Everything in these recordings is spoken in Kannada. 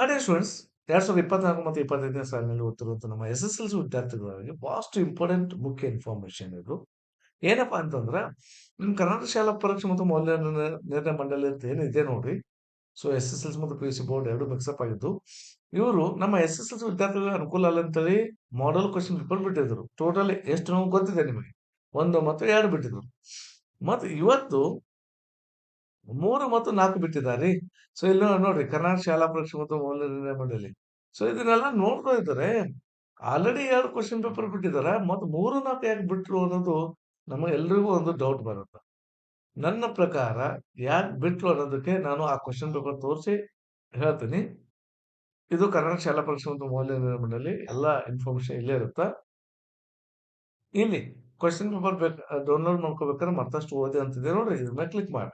ಆಡಿಯೋ ಸ್ಟೂಡೆಂಟ್ಸ್ ಎರಡ್ ಸಾವಿರದ ಇಪ್ಪತ್ನಾಲ್ಕು ಮತ್ತು ಇಪ್ಪತ್ತೈದನೇ ಸಾಲಿನಲ್ಲಿ ಓದ್ತಿರುವಂಥ ನಮ್ಮ ಎಸ್ ಎಸ್ ಎಲ್ ಸಿ ವಿದ್ಯಾರ್ಥಿಗಳಿಗೆ ಭಾಳಷ್ಟು ಇಂಪಾರ್ಟೆಂಟ್ ಮುಖ್ಯ ಇನ್ಫಾರ್ಮೇಶನ್ ಇದು. ಏನಪ್ಪಾ ಅಂತಂದ್ರೆ ನಿಮ್ಮ ಕರ್ನಾಟಕ ಶಾಲಾ ಪರೀಕ್ಷೆ ಮತ್ತು ಮೌಲ್ಯ ನಿರ್ಣಯ ಮಂಡಳಿ ಅಂತ ಏನಿದೆ ನೋಡಿ. So S S L C ಮತ್ತು ಪಿ ಯು ಸಿ ಬೋರ್ಡ್ ಎರಡು ಮಿಕ್ಸಪ್ ಆಗಿದ್ದು, ಇವರು ನಮ್ಮ ಎಸ್ ಎಸ್ ಎಲ್ ಸಿ ವಿದ್ಯಾರ್ಥಿಗಳಿಗೆ ಅನುಕೂಲ ಅಲ್ಲ ಅಂತೇಳಿ ಮಾಡಲ್ ಕ್ವಶನ್ ಪೇಪರ್ ಬಿಟ್ಟಿದ್ರು. ಟೋಟಲ್ ಎಷ್ಟು ನಮ್ಗೆ ಗೊತ್ತಿದೆ ನಿಮಗೆ? ಒಂದು ಮತ್ತು ಎರಡು ಬಿಟ್ಟಿದ್ರು. ಮತ್ತು ಇವತ್ತು ಮೂರು ಮತ್ತು ನಾಲ್ಕು ಬಿಟ್ಟಿದ್ದಾರೆ ಸೊ, ಇಲ್ಲಿ ನೋಡ್ರಿ ಕರ್ನಾಟಕ ಶಾಲಾ ಪರೀಕ್ಷೆ ಮತ್ತು ಮೌಲ್ಯ ನಿರ್ಣಯ ಮಂಡಳಿ. ಸೊ, ಇದನ್ನೆಲ್ಲ ನೋಡ್ತಾ ಇದ್ದಾರೆ ಆಲ್ರೆಡಿ ಎರಡು ಕ್ವಶನ್ ಪೇಪರ್ ಬಿಟ್ಟಿದ್ದಾರೆ ಮತ್ತು ಮೂರು ನಾಲ್ಕು ಯಾಕೆ ಬಿಟ್ರು ಅನ್ನೋದು ನಮಗೆ ಎಲ್ರಿಗೂ ಒಂದು ಡೌಟ್ ಬರುತ್ತೆ. ನನ್ನ ಪ್ರಕಾರ ಯಾಕೆ ಬಿಟ್ರು ಅನ್ನೋದಕ್ಕೆ ನಾನು ಆ ಕ್ವಶನ್ ಪೇಪರ್ ತೋರಿಸಿ ಹೇಳ್ತೀನಿ. ಇದು ಕರ್ನಾಟಕ ಶಾಲಾ ಪರೀಕ್ಷೆ ಮತ್ತು ಮೌಲ್ಯ ನಿರ್ಣಯ ಎಲ್ಲ ಇನ್ಫಾರ್ಮೇಶನ್ ಇಲ್ಲೇ ಇರುತ್ತೆ. ಇಲ್ಲಿ ಕ್ವಶನ್ ಪೇಪರ್ ಬೇಕು ಡೌನ್ಲೋಡ್ ಮಾಡ್ಕೋಬೇಕಾದ್ರೆ ಮತ್ತಷ್ಟು ಓದಿ ಅಂತಿದೆ ನೋಡ್ರಿ, ಇದ್ರ ಮೇಲೆ ಕ್ಲಿಕ್ ಮಾಡಿ.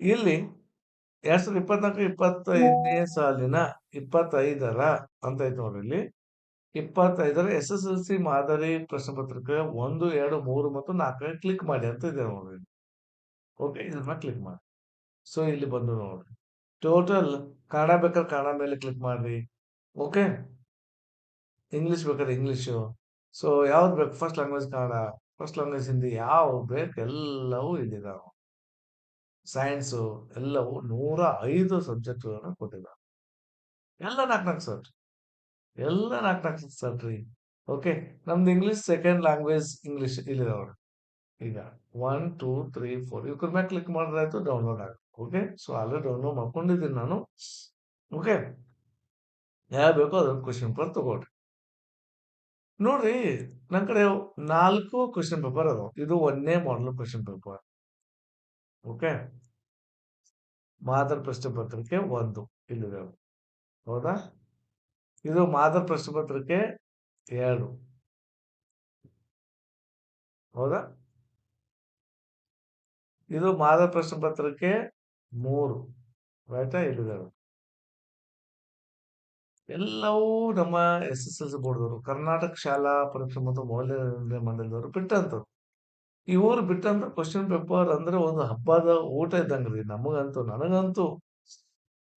ಇಲ್ಲಿ ಎರಡ್ ಸಾವಿರದ ಇಪ್ಪತ್ನಾಲ್ಕು, ಇಪ್ಪತ್ತೈದನೇ ಸಾಲಿನ ಇಪ್ಪತ್ತೈದರ, ಅಂತ ಐತೆ ನೋಡಿ ಇಲ್ಲಿ. ಇಪ್ಪತ್ತೈದರ ಎಸ್ ಎಸ್ ಎಲ್ ಸಿ ಮಾದರಿ ಪ್ರಶ್ನೆ ಪತ್ರಿಕೆ ಒಂದು, ಎರಡು, ಮೂರು ಮತ್ತು ನಾಲ್ಕನೇ ಕ್ಲಿಕ್ ಮಾಡಿ ಅಂತ ಇದೆ ನೋಡ್ರಿ ಓಕೆ ಇದನ್ನ ಕ್ಲಿಕ್ ಮಾಡಿ. ಸೊ ಇಲ್ಲಿ ಬಂದು ನೋಡ್ರಿ. ಟೋಟಲ್ ಕನ್ನಡ ಬೇಕಾದ್ರೆ ಕನ್ನಡ ಮೇಲೆ ಕ್ಲಿಕ್ ಮಾಡ್ರಿ. ಓಕೆ ಇಂಗ್ಲಿಷ್ ಬೇಕಾದ್ರೆ ಇಂಗ್ಲೀಷು ಸೊ ಯಾವ್ದು ಬೇಕು? First language Kannada first language Hindi ಯಾವ ಬೇಕು? ಎಲ್ಲವೂ ಇಲ್ಲಿದಾವೆ ಸೈನ್ಸು ಎಲ್ಲವೂ ನೂರ ಐದು ಸಬ್ಜೆಕ್ಟ್ಗಳನ್ನು ಕೊಟ್ಟಿದ್ದಾರೆ. ಎಲ್ಲ ನಾಲ್ಕು ನಾಲ್ಕು ಸರ್ ಎಲ್ಲ ನಾಲ್ಕು ನಾಲ್ಕು ಸರ್ ಓಕೆ ನಮ್ದು ಇಂಗ್ಲಿಷ್ ಸೆಕೆಂಡ್ ಲ್ಯಾಂಗ್ವೇಜ್ ಇಂಗ್ಲಿಷ್ ಇಲ್ಲಿದಾವ್ರಿ ಈಗ ಒನ್ ಟೂ ತ್ರೀ ಫೋರ್ ಇವ್ರ ಮೇಲೆ ಕ್ಲಿಕ್ ಮಾಡಿದ್ರೆ ಆಯ್ತು ಡೌನ್ಲೋಡ್ ಆಗುತ್ತೆ. ಓಕೆ ಸೊ ಆಲ್ರೆಡಿ ಡೌನ್ಲೋಡ್ ಮಾಡ್ಕೊಂಡಿದ್ದೀನಿ ನಾನು. ಓಕೆ ಯಾವ ಬೇಕೋ ಅದೊಂದು ಕ್ವಶನ್ ಪೇಪರ್ ತಗೊಳ್ರಿ. ನೋಡ್ರಿ ನನ್ನ ಕಡೆ ನಾಲ್ಕು ಕ್ವಶನ್ ಪೇಪರ್ ಅದಾವ. ಇದು ಒಂದೇ ಮಾಡಲ್ ಕ್ವಶನ್ ಪೇಪರ್ ಓಕೆ? ಮಾದರ್ ಪ್ರಶ್ನೆ ಪತ್ರಿಕೆ ಒಂದು ಇಲ್ಲಿದೆ. ಹೌದಾ? ಇದು ಮಾದರ್ ಪ್ರಶ್ನೆ ಪತ್ರಿಕೆ ಎರಡು. ಹೌದಾ? ಇದು ಮಾದರ್ ಪ್ರಶ್ನೆ ಪತ್ರಿಕೆ ಮೂರು. ರೈಟಾ ಇಲ್ಲಿದೆ. ಎಲ್ಲವೂ ನಮ್ಮ ಎಸ್ ಎಸ್ ಎಲ್ ಸಿ ಬೋರ್ಡ್ದವರು, ಕರ್ನಾಟಕ ಶಾಲಾ ಪರೀಕ್ಷೆ ಮತ್ತು ಮೌಲ್ಯ ಮಂಡಳಿದವರು ಬಿಟ್ಟಂತವ್ರು ಊರು ಬಿಟ್ಟಂತ ಕ್ವಶನ್ ಪೇಪರ್ ಅಂದ್ರೆ ಒಂದು ಹಬ್ಬದ ಊಟ ಇದ್ದಂಗ್ರಿ ನಮಗಂತೂ, ನನಗಂತೂ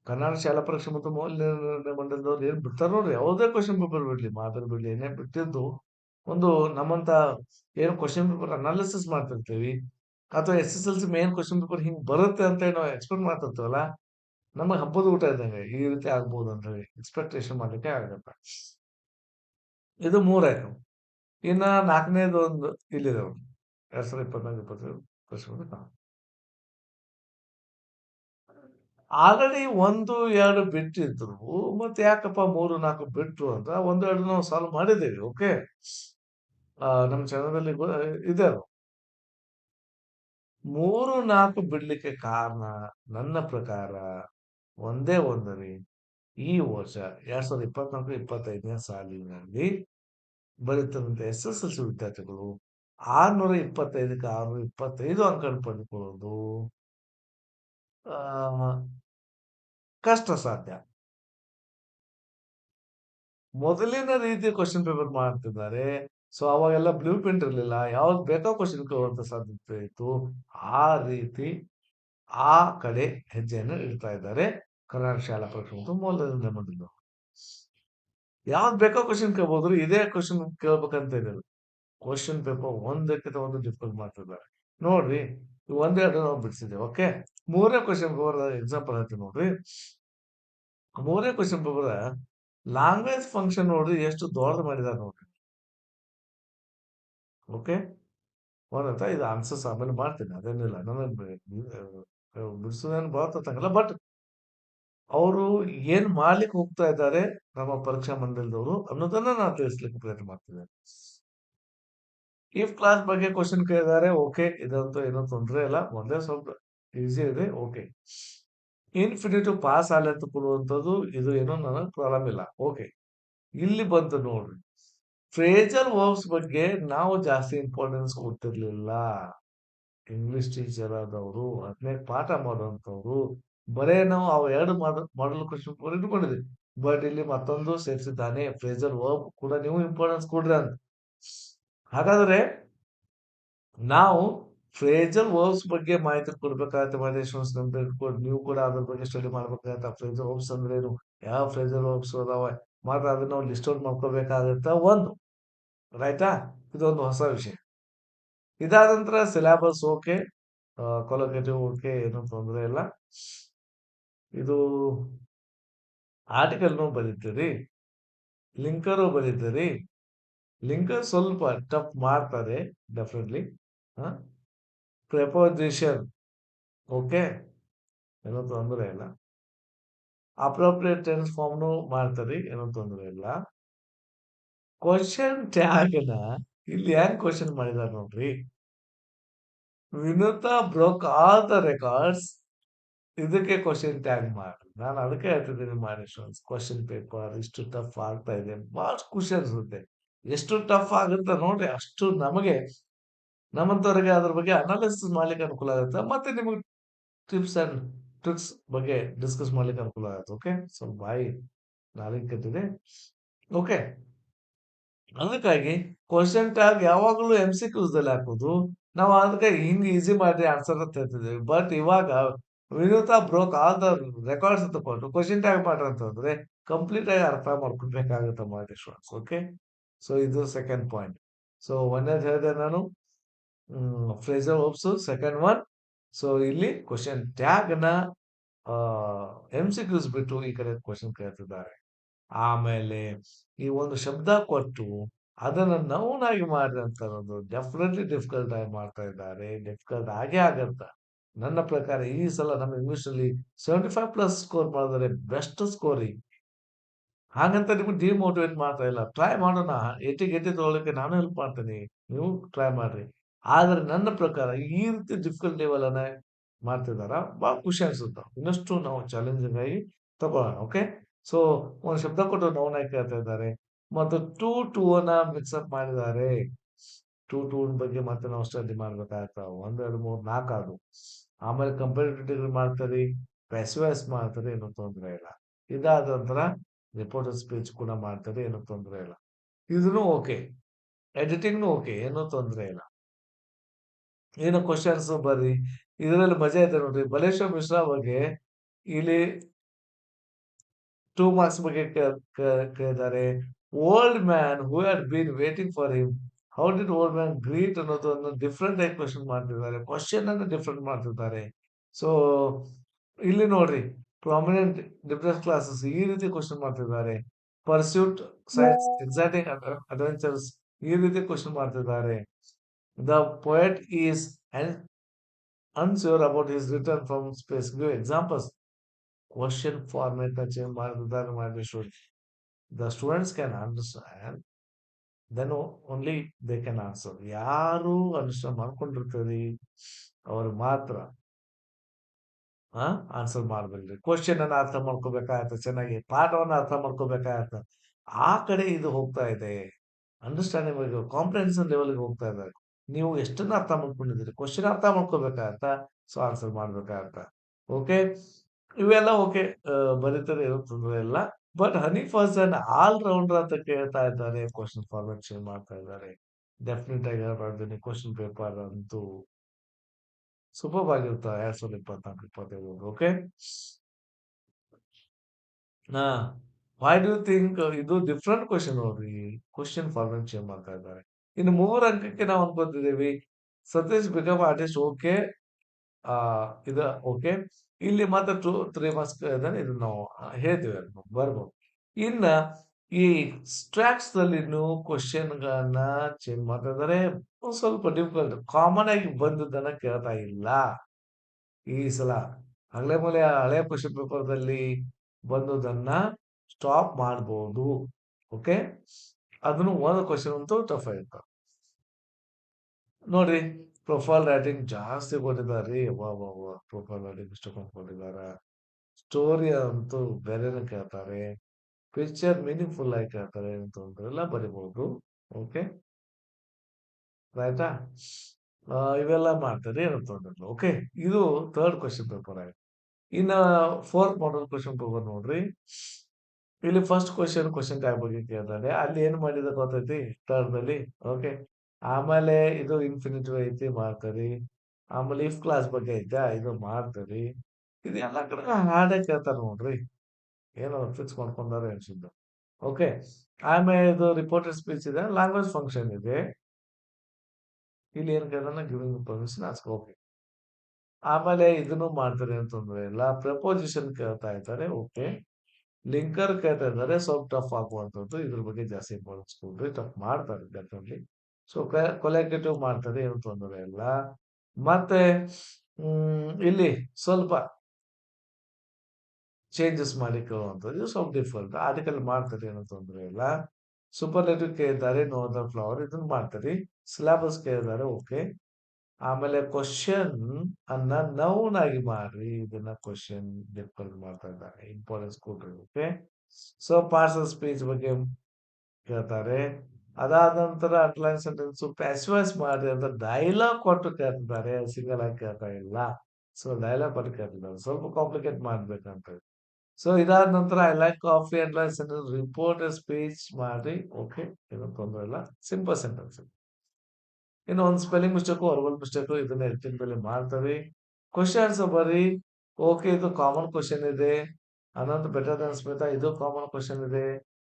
ಕನ್ನಡ ಶಾಲಾ ಪರೀಕ್ಷೆ ಮತ್ತು ಮೌಲ್ಯ ನಿರ್ಣಯ ಮಂಡಳಿದವ್ರು ಏನ್ ಬಿಡ್ತಾರ ನೋಡ್ರಿ, ಯಾವುದೇ ಕ್ವಶನ್ ಪೇಪರ್ ಬಿಡ್ಲಿ ಮಾದರಿ ಬಿಡ್ಲಿ, ಏನೇ ಬಿಟ್ಟಿದ್ದು ಒಂದು ನಮ್ಮಂತ ಏನು ಕ್ವಶನ್ ಪೇಪರ್ ಅನಾಲಿಸಿಸ್ ಮಾಡ್ತಿರ್ತೀವಿ ಅಥವಾ S S L C main question paper ಹಿಂಗ್ ಬರುತ್ತೆ ಅಂತ ನಾವು ಎಕ್ಸ್ಪೆಕ್ಟ್ ಮಾಡ್ತಿರ್ತೀವಲ್ಲ ನಮಗೆ ಹಬ್ಬದ ಊಟ ಇದ್ದಂಗೆ ಈ ರೀತಿ ಆಗ್ಬೋದು ಅಂತ ಹೇಳಿ ಎಕ್ಸ್ಪೆಕ್ಟೇಷನ್ ಮಾಡ್ಲಿಕ್ಕೆ ಆಗತ್ತೆ ಇದು ಮೂರಾಯ್ತು ಇನ್ನ ನಾಲ್ಕನೇದು ಒಂದು ಇಲ್ಲಿದೆ ಎರಡ್ ಸಾವಿರದ ಇಪ್ಪತ್ನಾಲ್ಕು ಇಪ್ಪತ್ತೈದು ಪ್ರಶ್ನೆ ಆಲ್ರೆಡಿ ಒಂದು, ಎರಡು ಬಿಟ್ಟಿದ್ರು. ಮತ್ತೆ ಯಾಕಪ್ಪ ಮೂರು, ನಾಲ್ಕು ಬಿಟ್ರು ಅಂತ? ಒಂದು, ಎರಡು ನಾವು ಸಾಲ್ವ್ ಮಾಡಿದ್ದೀವಿ ಓಕೆ ನಮ್ಮ ಚಾನಲಲ್ಲಿ ಇದೆ ಅದು. ಮೂರು, ನಾಲ್ಕು ಬಿಡ್ಲಿಕ್ಕೆ ಕಾರಣ ನನ್ನ ಪ್ರಕಾರ ಒಂದೇ ಒಂದರಿ ಈ ವರ್ಷ, ಎರಡ್ ಸಾವಿರದ ಇಪ್ಪತ್ನಾಲ್ಕು, ಇಪ್ಪತ್ತೈದನೇ ಸಾಲಿನಲ್ಲಿ ಬರೀತಕ್ಕಂಥ ಎಸ್ ಎಸ್ ಎಲ್ ಸಿ ವಿದ್ಯಾರ್ಥಿಗಳು ಆರ್ನೂರ ಇಪ್ಪತ್ತೈದಕ್ಕೆ ಆರ್ನೂರ ಇಪ್ಪತ್ತೈದು ಅಂಕಗಳು ಪಡೆದುಕೊಳ್ಳೋದು ಕಷ್ಟ ಸಾಧ್ಯ. ಮೊದಲಿನ ರೀತಿ ಕ್ವಶನ್ ಪೇಪರ್ ಮಾಡ್ತಿದ್ದಾರೆ. ಸೊ ಅವಾಗೆಲ್ಲ ಬ್ಲೂ ಪ್ರಿಂಟ್ ಇರಲಿಲ್ಲ. ಯಾವ್ದು ಬೇಕೋ ಕ್ವಶನ್ ಕೇಳುವಂತ ಸಾಧ್ಯತೆ ಇತ್ತು. ಆ ರೀತಿ ಆ ಕಡೆ ಹೆಜ್ಜೆಯನ್ನು ಇಡ್ತಾ ಇದ್ದಾರೆ. ಕರ್ನಾಟಕ ಶಾಲಾ ಪರೀಕ್ಷೆ ಮತ್ತು ಮೌಲ್ಯದಿಂದ ಮಂಡಳಿ ಯಾವ್ದು ಬೇಕೋ ಕ್ವಶನ್ ಕೇಳ್ಬೋದ್ರು ಇದೇ ಕ್ವಶನ್ ಕೇಳ್ಬೇಕಂತ ಇದೆ ಕ್ವಶನ್ ಪೇಪರ್ ಒಂದಕ್ಕಿಂತ ಒಂದು ಡಿಫರ್ ಮಾಡ್ತಿದ್ದಾರೆ. ನೋಡ್ರಿ ಒಂದೆರಡು ನಾವು ಬಿಡಿಸಿದ್ದೇವೆ ಓಕೆ ಮೂರನೇ ಕ್ವಶನ್ ಪೇಪರ್ ಎಕ್ಸಾಂಪಲ್ ಹೇಳ್ತೀನಿ ನೋಡ್ರಿ. ಮೂರನೇ ಕ್ವಶನ್ ಪೇಪರ್ ಲ್ಯಾಂಗ್ವೇಜ್ ಫಂಕ್ಷನ್ ನೋಡ್ರಿ ಎಷ್ಟು ದೊಡ್ಡದು ಮಾಡಿದಾರೆ ನೋಡ್ರಿ. ಓಕೆ ಒಂದಂತ, ಇದು ಆನ್ಸರ್ಸ್ ಆಮೇಲೆ ಮಾಡ್ತೀನಿ, ಅದೇನಿಲ್ಲ ನನಗೆ ಬಿಡಿಸೋದೇನು ಬರ್ತಂಗಲ್ಲ ಬಟ್ ಅವರು ಏನ್ ಮಾಡ್ಲಿಕ್ಕೆ ಹೋಗ್ತಾ ಇದ್ದಾರೆ, ನಮ್ಮ ಪರೀಕ್ಷಾ ಮಂಡಲದವರು ಅನ್ನೋದನ್ನ ನಾನು ತಿಳಿಸ್ಲಿಕ್ಕೆ ಪ್ರಯತ್ನ ಮಾಡ್ತಿದ್ದೇನೆ. ಇಫ್ ಕ್ಲಾಸ್ ಬಗ್ಗೆ ಕ್ವಶನ್ ಕೇಳಿದ್ದಾರೆ ಓಕೆ ಇದಂತೂ ಏನೋ ತೊಂದರೆ ಇಲ್ಲ. ಒಂದೇ ಸ್ವಲ್ಪ ಈಸಿ ಇದೆ ಓಕೆ ಇನ್ಫಿನಿಟಿವ್ ಪಾಸ್ ಆಲೆ ಅಂತ ಕೊಡುವಂಥದ್ದು, ಇದು ಏನೋ ನನಗೆ ಪ್ರಾಬ್ಲಮ್ ಇಲ್ಲ ಓಕೆ ಇಲ್ಲಿ ಬಂತು ನೋಡ್ರಿ. ಫ್ರೇಜಲ್ ವರ್ಬ್ಸ್ ಬಗ್ಗೆ ನಾವು ಜಾಸ್ತಿ ಇಂಪಾರ್ಟೆನ್ಸ್ ಕೊಡ್ತಿರ್ಲಿಲ್ಲ ಇಂಗ್ಲಿಷ್ ಟೀಚರ್ ಆದವರು ಅದನ್ನೇ ಪಾಠ ಮಾಡುವಂಥವ್ರು. ಬರೇ ನಾವು ಅವ ಎರಡು ಮಾಡಲು ಕ್ವಶನ್ ಇಟ್ಕೊಂಡಿದ್ವಿ. ಬಟ್ ಇಲ್ಲಿ ಮತ್ತೊಂದು ಸೇರಿಸಿದ್ದಾನೆ ಫ್ರೇಜಲ್ ವರ್ಬ್ ಕೂಡ ನೀವು ಇಂಪಾರ್ಟೆನ್ಸ್ ಕೊಡ್ರಿ ಅಂತ. ಹಾಗಾದ್ರೆ ನಾವು ಫ್ರೇಜಲ್ ವರ್ಬ್ಸ್ ಬಗ್ಗೆ ಮಾಹಿತಿ ಕೊಡ್ಬೇಕಾಗತ್ತೆ ನಂಬಿಕೆ ನೀವು ಕೂಡ ಅದ್ರ ಬಗ್ಗೆ ಸ್ಟಡಿ ಮಾಡ್ಬೇಕಾಗತ್ತೆ. ಫ್ರೇಜಲ್ ವರ್ಬ್ಸ್ ಅಂದ್ರೆ ಏನು? ಯಾವ ಫ್ರೇಜಲ್ ವರ್ಬ್ಸ್ ಅದಾವ? ಮಾತ್ರ ಅದನ್ನ ನಾವು ಲಿಸ್ಟ್ ಔಟ್ ಮಾಡ್ಕೋಬೇಕಾಗತ್ತ. ಒಂದು ರೈಟಾ ಇದೊಂದು ಹೊಸ ವಿಷಯ. ಇದಾದ ನಂತರ ಸಿಲೆಬಸ್ ಓಕೆ ಕೊಲೋಕೇಟಿವ್ ಓಕೆ ಏನು ತೊಂದರೆ ಇಲ್ಲ. ಇದು ಆರ್ಟಿಕಲ್ನು ಬರೀತೀರಿ, ಲಿಂಕರು ಬರೀತೀರಿ. ಲಿಂಕರ್ ಸ್ವಲ್ಪ ಟಫ್ ಮಾಡ್ತಾರೆ ಡೆಫಿನೆಟ್ಲಿ ಪ್ರೆಪೋಸಿಷನ್ ಓಕೆ ಏನೋ ತೊಂದರೆ ಇಲ್ಲ. ಅಪ್ರೋಪ್ರಿಯೇಟ್ ಟೆನ್ಸ್ ಫಾರ್ಮ್ನು ಮಾಡ್ತಾರೆ, ಏನೋ ತೊಂದರೆ ಇಲ್ಲ. ಕ್ವಶನ್ ಟ್ಯಾಗ್ನ ಇಲ್ಲಿ ಹ್ಯಾಂಗ್ ಕ್ವಶನ್ ಮಾಡಿದಾರೆ ನೋಡ್ರಿ? Vinutha broke all the records. ಇದಕ್ಕೆ ಕ್ವಶನ್ ಟ್ಯಾಗ್ ಮಾಡಿ ನಾನು ಅದಕ್ಕೆ ಹೇಳ್ತಿದ್ದೀನಿ ಮಾಡಿ ಕ್ವಶನ್ ಪೇಪರ್ ಇಷ್ಟು ಟಫ್ ಆಗ್ತಾ ಇದೆ ಭಾಳ ಖುಷಿ ಅನ್ಸುತ್ತೆ ಎಷ್ಟು ಟಫ್ ಆಗುತ್ತೆ ನೋಡ್ರಿ, ಅಷ್ಟು ನಮಗೆ, ನಮ್ಮಂತವ್ರಿಗೆ ಅದ್ರ ಬಗ್ಗೆ ಅನಾಲಿಸಿಸ್ ಮಾಡ್ಲಿಕ್ಕೆ ಅನುಕೂಲ ಆಗುತ್ತೆ. ಮತ್ತೆ ನಿಮಗೆ ಟಿಪ್ಸ್ ಅಂಡ್ ಟ್ರಿಕ್ಸ್ ಬಗ್ಗೆ ಡಿಸ್ಕಸ್ ಮಾಡ್ಲಿಕ್ಕೆ ಅನುಕೂಲ ಆಗುತ್ತೆ ಓಕೆ ಸ್ವಲ್ಪ ಬಾಯಿ. ನಾಲಿಗೆ ಕಟ್ಟಿದೆ ಓಕೆ ಅದಕ್ಕಾಗಿ ಕ್ವಶನ್ ಟ್ಯಾಗ್ ಯಾವಾಗಲೂ ಎಂ ಸಿ ಕ್ಯೂಸ್ದಲ್ಲಿ ಹಾಕೋದು. ನಾವು ಅದಕ್ಕೆ ಹಿಂಗ್ ಈಸಿ ಮಾಡಿ ಆನ್ಸರ್ ಅಂತ ಹೇಳ್ತಿದ್ವಿ ಬಟ್ ಇವಾಗ Vinutha broke all the records ತಗೊಂಡು ಕ್ವಶನ್ ಟ್ಯಾಗ್ ಮಾಡ್ರಿ ಅಂತಂದ್ರೆ ಕಂಪ್ಲೀಟ್ ಆಗಿ ಅರ್ಥ ಮಾಡ್ಕೊಬೇಕಾಗುತ್ತೆ ಮಾಡಿ ಸ್ಟೂಡೆಂಟ್ಸ್ ಓಕೆ ಸೊ ಇದು ಸೆಕೆಂಡ್ ಪಾಯಿಂಟ್ ಸೊ ಒಂದೇದು ಹೇಳಿದೆ ನಾನು Fraser hopes second one so ಇಲ್ಲಿ ಕ್ವಶನ್ ಟ್ಯಾಗ್ನ ಎಂ ಸಿ ಕ್ಯೂಸ್ ಬಿಟ್ಟು ಈ ಕಡೆ ಕ್ವಶನ್ ಕೇಳ್ತಿದ್ದಾರೆ. ಆಮೇಲೆ ಈ ಒಂದು ಶಬ್ದ ಕೊಟ್ಟು ಅದನ್ನು ನೌನಾಗಿ ಅನ್ನೋದು ಡೆಫಿನೆಟ್ಲಿ ಡಿಫಿಕಲ್ಟ್ ಆಗಿ ಮಾಡ್ತಾ ಇದ್ದಾರೆ. ಡಿಫಿಕಲ್ಟ್ ಆಗೇ ಆಗತ್ತ ನನ್ನ ಪ್ರಕಾರ ಈ ಸಲ ನಮ್ಮ ಇಂಗ್ಲೀಷಲ್ಲಿ ಸೆವೆಂಟಿ ಫೈವ್ ಪ್ಲಸ್ ಸ್ಕೋರ್ ಮಾಡಿದರೆ ಬೆಸ್ಟ್ ಸ್ಕೋರಿಂಗ್ ಹಾಗಂತ ನಿಮ್ಗೆ ಡಿಮೋಟಿವೇಟ್ ಮಾಡ್ತಾ ಇಲ್ಲ. ಟ್ರೈ ಮಾಡೋಣ. ಎಟ್ಟಿ ಗೆಟ್ಟಿ ತೊಗೊಳಕ್ಕೆ ನಾನು ಹೆಲ್ಪ್ ಮಾಡ್ತೀನಿ. ನೀವು ಟ್ರೈ ಮಾಡ್ರಿ. ಆದ್ರೆ ನನ್ನ ಪ್ರಕಾರ ಈ ರೀತಿ ಡಿಫಿಕಲ್ಟ್ ಲೆವೆಲ್ ಅನ್ನ ಮಾಡ್ತಿದಾರ ಬಹಳ ಖುಷಿ ಅನ್ಸುತ್ತೆ. ಇನ್ನಷ್ಟು ನಾವು ಚಾಲೆಂಜಿಂಗ್ ಆಗಿ ತಗೊಳ್ಳೋಣ ಓಕೆ ಸೊ ಒಂದು ಶಬ್ದ ಕೊಟ್ಟು ನೋವನ್ನ ಕೇಳ್ತಾ ಇದ್ದಾರೆ. ಮತ್ತು ಟೂ ಟೂ ಅನ್ನ ಮಿಕ್ಸ್ ಅಪ್ ಮಾಡಿದ್ದಾರೆ. ಟೂ ಟೂ ಬಗ್ಗೆ ಮತ್ತೆ ನಾವು ಸ್ಟಡಿ ಮಾಡ್ಬೇಕಾಗ್ತಾವ ಒಂದೆರಡು ಮೂರು, ನಾಲ್ಕು ಅದು ಆಮೇಲೆ ಕಂಪೇರಿಟಿವ್ ಮಾಡ್ತಾರೆ ಪ್ಯಾಸಿವೈಸ್ ಮಾಡ್ತಾರೆ, ಏನೂ ತೊಂದರೆ ಇಲ್ಲ. ಇದಾದ ನಂತರ ರಿಪೋರ್ಟರ್ ಸ್ಪೀಚ್ ಕೂಡ ಮಾಡ್ತಾರೆ, ಏನೂ ತೊಂದರೆ ಇಲ್ಲ. ಇದನ್ನು ಓಕೆ. ಎಡಿಟಿಂಗ್ನು ಓಕೆ, ಏನೂ ತೊಂದರೆ ಇಲ್ಲ. ಏನು ಕ್ವಶನ್ಸ್ ಬರ್ರಿ ಇದರಲ್ಲಿ ಮಜಾ ಇದೆ ನೋಡ್ರಿ. ಬಲೇಶ್ವರ್ ಮಿಶ್ರಾ ಬಗ್ಗೆ ಇಲ್ಲಿ ಟೂ ಮಾರ್ಕ್ಸ್ ಬಗ್ಗೆ ಕೇಳಿದ್ದಾರೆ. Old man who had been waiting for him how did old man greet ಅನ್ನೋದನ್ನು ಡಿಫ್ರೆಂಟ್ ಆಗಿ ಕ್ವಶನ್ ಮಾಡ್ತಿದ್ದಾರೆ. ಕ್ವಶನ್ ಅನ್ನು ಡಿಫ್ರೆಂಟ್ ಮಾಡ್ತಿದ್ದಾರೆ. ಸೊ ಇಲ್ಲಿ ನೋಡ್ರಿ. ಪ್ರಾಮಿನೆಂಟ್ ಡಿಫ್ರೆನ್ಸ್ ಕ್ಲಾಸಸ್ ಈ ರೀತಿ ಕ್ವಶನ್ ಮಾಡ್ತಿದ್ದಾರೆ ಪರ್ಸ್ಯೂಟ್ ಸೈನ್ಸ್ ಎಕ್ಸೈಟಿಂಗ್ ಅಡ್ವೆಂಚರ್ಸ್ ಈ ರೀತಿ ಕ್ವಶನ್ ಮಾಡ್ತಿದ್ದಾರೆ the poet is unsure about his return from space give examples question ಫಾರ್ಮೇಟ್ನ change ಮಾಡಿದ್ದಾರೆ ಮಾಡಿ the students can understand then only they can answer ಯಾರು ಅಂಡರ್ಸ್ಟ್ಯಾಂಡ್ ಮಾಡ್ಕೊಂಡಿರ್ತೀರಿ ಅವ್ರು ಮಾತ್ರ. ಆನ್ಸರ್ ಮಾಡ್ಬೇಕ್ರಿ ಕ್ವಶನ್ ಅನ್ನ ಅರ್ಥ ಮಾಡ್ಕೋಬೇಕಾಗತ್ತೆ, ಚೆನ್ನಾಗಿ ಪಾಠವನ್ನ ಅರ್ಥ ಮಾಡ್ಕೋಬೇಕಾಗತ್ತೆ. ಆ ಕಡೆ ಇದು ಹೋಗ್ತಾ ಇದೆ. ಅಂಡರ್ಸ್ಟ್ಯಾಂಡಿಂಗ್ ಕಾಂಪ್ರಿಹೆನ್ಷನ್ ಲೆವೆಲ್ಗೆ ಹೋಗ್ತಾ ಇದೆ. ನೀವು ಎಷ್ಟನ್ನ ಅರ್ಥ ಮಾಡ್ಕೊಂಡಿದ್ದೀರಿ? ಕ್ವಶನ್ ಅರ್ಥ ಮಾಡ್ಕೋಬೇಕಾಗತ್ತ? ಸೊ ಆನ್ಸರ್ ಮಾಡ್ಬೇಕಾಗತ್ತ? ಓಕೆ ಇವೆಲ್ಲ ಓಕೆ ಬರೀತಾರೆ, ಏನೋ ತೊಂದರೆ ಇಲ್ಲ. But honey an all rounder ಅಂತ ಕೇಳ್ತಾ ಇದ್ದಾರೆ. ಕ್ವಶನ್ ಫಾರ್ಮೆಟ್ ಚೇಂಜ್ ಮಾಡ್ತಾ ಇದ್ದಾರೆ. ಡೆಫಿನೆಟ್ ಆಗಿ ಹೇಳ್ಬಾರ್ದು. ಕ್ವಶನ್ ಪೇಪರ್ ಅಂತೂ. ಸೂಪರ್ ಆಗಿರ್ತಾವ ಎರಡ್ ಸಾವಿರದ ಇಪ್ಪತ್ನಾಲ್ಕು ಇಪ್ಪತ್ತೈದು ಓಕೆ ಹಾ ವೈ ಡು ಥಿಂಕ್ ಇದು ಡಿಫ್ರೆಂಟ್ ಕ್ವಶನ್ ನೋಡ್ರಿ ಕ್ವಶನ್ ಫಾರ್ಮೆಟ್ ಚೇಂಜ್ ಮಾಡ್ತಾ ಇದ್ದಾರೆ. ಇನ್ನು ಮೂರು ಅಂಕಕ್ಕೆ ನಾವು ಅನ್ಕೋತಿದ್ದೀವಿ ಸತೀಶ್ ಬಿಕಮ್ ಆರ್ಟಿಸ್ಟ್ ಓಕೆ ಇದು ಓಕೆ ಇಲ್ಲಿ ಮಾತ್ರ ಟೂ ತ್ರೀ ಮಾರ್ಕ್ಸ್ ಇದ್ದಾನೆ ಇದು ನಾವು ಹೇಳ್ತೀವಿ ಬರ್ಬೋದು. ಇನ್ನ ಈ ಸ್ಟ್ರಾಕ್ಸ್ ದಲ್ಲಿ ಕ್ವಶನ್ ಗಳನ್ನ ಚೇಂಜ್ ಮಾಡ್ತಾ ಇದ್ದಾರೆ ಸ್ವಲ್ಪ ಡಿಫಿಕಲ್ಟ್ ಕಾಮನ್ ಆಗಿ ಬಂದದ್ದನ್ನ ಕೇಳ್ತಾ ಇಲ್ಲ. ಈ ಸಲ ಹಳೆ ಮೂಲೆ ಹಳೆ ಕ್ವಶನ್ ಪೇಪರ್ದಲ್ಲಿ ಬಂದದನ್ನ ಸ್ಟಾಪ್ ಮಾಡಬಹುದು ಓಕೆ ಅದನ್ನು ಒಂದು ಕ್ವಶನ್ ಅಂತೂ ಟಫ್ ಆಗಿರ್ತಾವ ನೋಡ್ರಿ ಪ್ರೊಫೈಲ್ ರೈಟಿಂಗ್ ಜಾಸ್ತಿ ಕೊಟ್ಟಿದ್ದಾರೆ. ವಾ ವಾ ಪ್ರೊಫೈಲ್ ರೈಟಿಂಗ್ ಇಷ್ಟು ಕೊಟ್ಟಿದ್ದಾರೆ. ಸ್ಟೋರಿ ಅಂತೂ ಬೇರೆನೆ ಕೇಳ್ತಾರೆ. ಪಿಕ್ಚರ್ ಮೀನಿಂಗ್ಫುಲ್ ಆಗಿ ಕೇಳ್ತಾರೆ ಏನು ಎಲ್ಲ ಬರಿಬಹುದು ಓಕೆ ರೈತಾ ಇವೆಲ್ಲ ಮಾಡ್ತಾರೆ ಏನು ತೊಂದ್ರೆ ಓಕೆ ಇದು ಥರ್ಡ್ ಕ್ವಶನ್ ಪೇಪರ್ ಆಯ್ತು. ಇನ್ನ ಫೋರ್ತ್ ಮಾಡಲ್ ಕ್ವಶನ್ ಪೇಪರ್ ನೋಡ್ರಿ. ಇಲ್ಲಿ ಫಸ್ಟ್ ಕ್ವಶನ್ ಕ್ವಶನ್ ಟ್ಯಾಗ್ ಬಗ್ಗೆ ಕೇಳ್ತಾರೆ ಅಲ್ಲಿ ಏನು ಮಾಡಿದ ಗೊತ್ತೈತಿ? ಥರ್ಡ್ ಓಕೆ ಆಮೇಲೆ ಇದು ಇನ್ಫಿನಿಟಿವ್ ಐತಿ ಮಾಡ್ತಾರೆ. ಆಮೇಲೆ ಇಫ್ ಕ್ಲಾಸ್ ಬಗ್ಗೆ ಐತೆ, ಇದು ಮಾಡ್ತಾರೆ. ಎಲ್ಲ ಕಡೆ ಹಾಡೇ ಕೇಳ್ತಾರೆ ನೋಡ್ರಿ. ಏನೋ ಫಿಕ್ಸ್ ಮಾಡ್ಕೊಂಡಾರೆ ಅನ್ಸಿದ್ದು ಓಕೆ ಆಮೇಲೆ ಇದು ರಿಪೋರ್ಟರ್ ಸ್ಪೀಚ್ ಇದೆ ಲ್ಯಾಂಗ್ವೇಜ್ ಫಂಕ್ಷನ್ ಇದೆ. ಇಲ್ಲಿ ಏನ್ ಕೇಳೋಣ ಗಿವಿಂಗ್ ಪರ್ಮಿಷನ್ ಆಸ್ಕ್ ಓಕೆ ಆಮೇಲೆ ಇದನ್ನು ಮಾಡ್ತಾರೆ ಅಂತ ತೊಂದರೆ ಇಲ್ಲ ಪ್ರಪೋಸಿಷನ್ ಕೇಳ್ತಾ ಇದ್ದಾರೆ ಓಕೆ ಲಿಂಕರ್ ಕೇಳ್ತಾ ಇದ್ದಾರೆ ಸ್ವಲ್ಪ ಟಫ್ ಆಗುವಂಥದ್ದು, ಇದ್ರ ಬಗ್ಗೆ ಜಾಸ್ತಿ ಇಂಪಾರ್ಟೆನ್ಸ್ ಕೊಡ್ರಿ ಮಾಡ್ತಾರೆ ಡೆಫಿನೆಟ್ಲಿ ಸೊ ಕೊಲೆಕ್ಟಿವ್ ಮಾಡ್ತಾರೆ, ಏನು ತೊಂದರೆ ಇಲ್ಲ. ಮತ್ತೆ ಇಲ್ಲಿ ಸ್ವಲ್ಪ ಚೇಂಜಸ್ ಮಾಡಿ ಕೇಳುವಂಥದ್ದು ಇದು ಸ್ವಲ್ಪ ಡಿಫರೆಂಟ್ ಆರ್ಟಿಕಲ್ ಮಾಡ್ತಾರೆ, ಏನೋ ತೊಂದರೆ ಇಲ್ಲ. ಸೂಪರ್ಲೇಟಿವ್ ಕೇಳಿದ್ದಾರೆ ನೋ ಅದರ್ ಫ್ಲವರ್ ಇದನ್ನು ಮಾಡ್ತಾರೆ. ಸಿಲೆಬಸ್ ಕೇಳಿದ್ದಾರೆ ಓಕೆ ಆಮೇಲೆ ಕ್ವಶನ್ ಅನ್ನ ನೌನ್ ಆಗಿ ಮಾಡ್ರಿ ಇದನ್ನ ಕ್ವಶನ್ ಡಿಫರೆಂಟ್ ಮಾಡ್ತಾ ಇದ್ದಾರೆ. ಇಂಪಾರ್ಟೆನ್ಸ್ ಕೊಡ್ರಿ ಓಕೆ ಸೊ ಪಾರ್ಸಲ್ ಸ್ಪೀಚ್ ಬಗ್ಗೆ ಕೇಳ್ತಾರೆ. ಅದಾದ ನಂತರ ಅಟ್ಲೈನ್ ಸೆಂಟೆನ್ಸ್ ಪ್ಯಾಸಿವೈಸ್ ಮಾಡಿ ಅಂತ ಡೈಲಾಗ್ ಕೊಟ್ಟು ಕೇಳ್ತಿದ್ದಾರೆ ಸಿಂಗಲ್ ಆಗಿ ಕೇಳ್ತಾ ಇಲ್ಲ. ಸೊ ಡೈಲಾಗ್ ಕೊಟ್ಟು ಕೇಳ್ತಿದ್ದಾರೆ. ಸ್ವಲ್ಪ ಕಾಂಪ್ಲಿಕೇಟ್ ಮಾಡ್ಬೇಕಂತ ಸೊ ಇದಾದ ನಂತರ I like coffee and like sentence report speech ಮಾಡಿ ಓಕೆ ಏನು ತೊಂದರೆ ಇಲ್ಲ ಸಿಂಪಲ್ ಸೆಂಟೆನ್ಸ್ ಇನ್ನು ಒಂದು ಸ್ಪೆಲ್ಲಿಂಗ್ ಮಿಸ್ಟೇಕು ಅರ್ವಲ್ ಮಿಸ್ಟೇಕು ಇದನ್ನ ಎತ್ತಿನ ಮೇಲೆ ಮಾಡ್ತಾರೆ ಕ್ವಶನ್ಸ್ ಬರೀ ಓಕೆ ಇದು ಕಾಮನ್ ಕ್ವಶನ್ ಇದೆ ಅನಂತ ಬೆಟರ್ ದನ್ ಸ್ಮಿತಾ ಇದು ಕಾಮನ್ ಕ್ವಶನ್ ಇದೆ.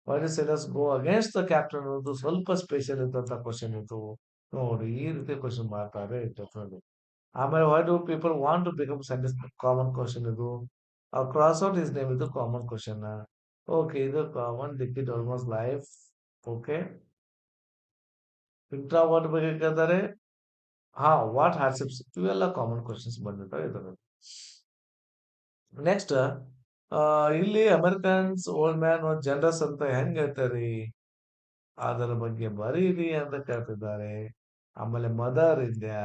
Why did sailors go against the captain ಅನ್ನೋದು ಸ್ವಲ್ಪ ಸ್ಪೆಷಲ್ ಇದ್ದಂತ ಕ್ವಶನ್ ಇದು ನೋಡಿ, ಈ ರೀತಿ ಕ್ವಶನ್ ಮಾಡ್ತಾರೆ ಆಮೇಲೆ why do people want to become scientist common question ಇದು. ಕ್ರಾಸ್ ಔಟ್ ಇಸ್ ನೇಮ್ ಇದು ಕಾಮನ್ ಕ್ವಶನ್ ಓಕೆ ಇದು ಕಾಮನ್ ಡಿಕ್ಕಿಟ್ ಆಲ್ಮೋಸ್ಟ್ ಲೈಫ್ ಓಕೆ ಇಂಟ್ರಾವರ್ಟ್ ಬಗ್ಗೆ ಕೇಳ್ತಾರೆ ಹಾ ವಾಟ್ ಹಾರ್ಸಿಪ್ಸ್ ಇವೆಲ್ಲ ಕಾಮನ್ ಕ್ವಶನ್ಸ್ ಬಂದಿರ್ತಾವೆ ಇದರಲ್ಲಿ ನೆಕ್ಸ್ಟ್ ಇಲ್ಲಿ ಅಮೆರಿಕನ್ಸ್ ಓಲ್ಡ್ ಮ್ಯಾನ್ ಜನರಸ್ ಅಂತ ಹೆಂಗ್ ಹೇಳ್ತಾರೆ ಅದರ ಬಗ್ಗೆ ಬರೀರಿ ಅಂತ ಕೇಳ್ತಿದ್ದಾರೆ ಆಮೇಲೆ ಮದರ್ ಇಂಡಿಯಾ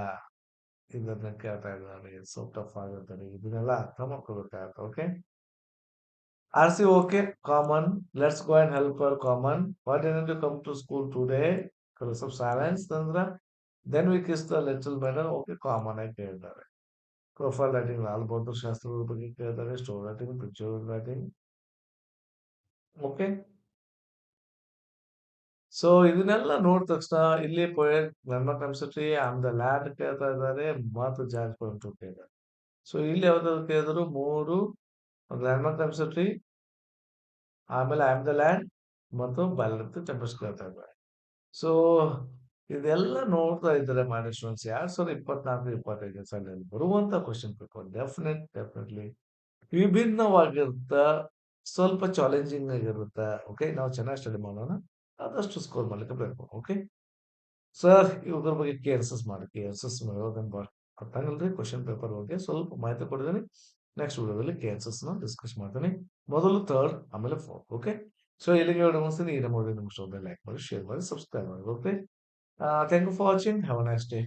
ಇದನ್ನ ಕೇಳ್ತಾ ಇದ್ದಾರೆ ಸೊ ಆಫ್ ಆಗುತ್ತೆ ಇದನ್ನೆಲ್ಲ ಅರ್ಥ ಮಾಡ್ಕೋಬೇಕಾಗತ್ತೆ okay R C okay common let's go and help our common what an you come to school today colours of silence ಅಂದ್ರೆ then we kiss the little matter okay common ಆಗಿ ಕೇಳಿದ್ದಾರೆ ಪ್ರೊಫೈಲ್ ರೈಟಿಂಗ್ ಲಾಲ್ ಬಹದ್ದೂರ್ ಶಾಸ್ತ್ರಿಗಳ ಬಗ್ಗೆ ಕೇಳಿದ್ದಾರೆ store writing picture writing okay so ಇದನ್ನೆಲ್ಲ ನೋಡಿದ ತಕ್ಷಣ ಇಲ್ಲಿ ಪೊಯೆಟ್ ನನ್ನ ಕನ್ಸಿಟ್ರಿ ಆಮ್ ದ ಲ್ಯಾಂಡ್ ಕೇಳ್ತಾ ಇದ್ದಾರೆ ಮತ್ತು ಜಾರ್ಜ್ ಪಾಯಿಂಟ್ ಕೇಳಿದ್ದಾರೆ ಸೊ ಇಲ್ಲಿ ಯಾವ್ದಾದ್ರು ಕೇಳಿದ್ರು, ಮೂರು ಲ್ಯಾಂಡ್ಮಾರ್ಕ್ ಕನ್ಸಿಟ್ರಿ ಆಮೇಲೆ ಐ ಆಮ್ ದ ಲ್ಯಾಂಡ್ ಮತ್ತು ಬ್ಯಾಲೆಟ್ ಟೆಂಪಲ್ಸ್ ಕೇಳ್ತಾ ಇದ್ದಾರೆ. ಸೊ ಇದೆಲ್ಲ ನೋಡ್ತಾ ಇದ್ದಾರೆ ಮಾಡಿ ಸ್ಟೂಡೆಂಟ್ಸ್ ಎರಡ್ ಸಾವಿರದ ಇಪ್ಪತ್ನಾಲ್ಕು, ಇಪ್ಪತ್ತೈದು ಸಾಲಿನಲ್ಲಿ ಬರುವಂತ ಕ್ವಶನ್ ಪೇಪರ್? ಡೆಫಿನೆಟ್ ಡೆಫಿನೆಟ್ಲಿ ವಿಭಿನ್ನವಾಗಿರುತ್ತ, ಸ್ವಲ್ಪ ಚಾಲೆಂಜಿಂಗ್ ಆಗಿರುತ್ತೆ? ಓಕೆ ನಾವು ಚೆನ್ನಾಗಿ ಸ್ಟಡಿ ಮಾಡೋಣ. ಆದಷ್ಟು ಸ್ಕೋರ್ ಮಾಡ್ಲಿಕ್ಕೆ ಬೇಕು ಓಕೆ ಸರ್ ಇವ್ರ ಬಗ್ಗೆ ಕೆ ಎಸ್ ಎಸ್ ಮಾಡಿ ಕೆ ಎಸ್ ಎಸ್ ಗೊತ್ತಾಗಲ್ರಿ ಕ್ವಶನ್ ಪೇಪರ್ ಬಗ್ಗೆ ಸ್ವಲ್ಪ ಮಾಹಿತಿ ಕೊಡಿದ್ದೀನಿ ನೆಕ್ಸ್ಟ್ ವಿಡಿಯೋದಲ್ಲಿ ಎಸ್ನ ಡಿಸ್ಕಸ್ ಮಾಡ್ತೀನಿ. ಮೊದಲು ಥರ್ಡ್ ಆಮೇಲೆ ಫೋರ್ತ್ ಓಕೆ ಸೊ ಇಲ್ಲಿಗೆ ವಿಡಿಯೋ ಮುಗಿಸ್ತೀನಿ. ಈ ನಮ್ಮ ವಿಡಿಯೋ ನಿಮ್ಗೆ ಲೈಕ್ ಮಾಡಿ ಶೇರ್ ಮಾಡಿ ಸಬ್ಸ್ಕ್ರೈಬ್ ಮಾಡಿ okay thank you for watching have a nice day